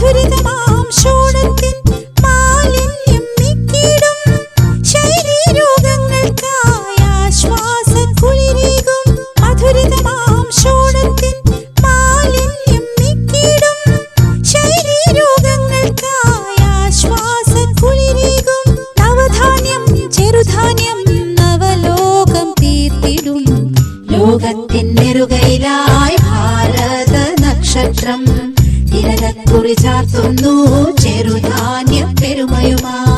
ദുരിതമാം മാലിന്യം മാലിന്യം നവധാന്യം ചെറുധാന്യം നവലോകം ലോകത്തിൻ ഭാരത നക്ഷത്രം ചരക്കുറി ചാർത്തുന്നു ചെറുധാന്യ പെരുമയുമാ.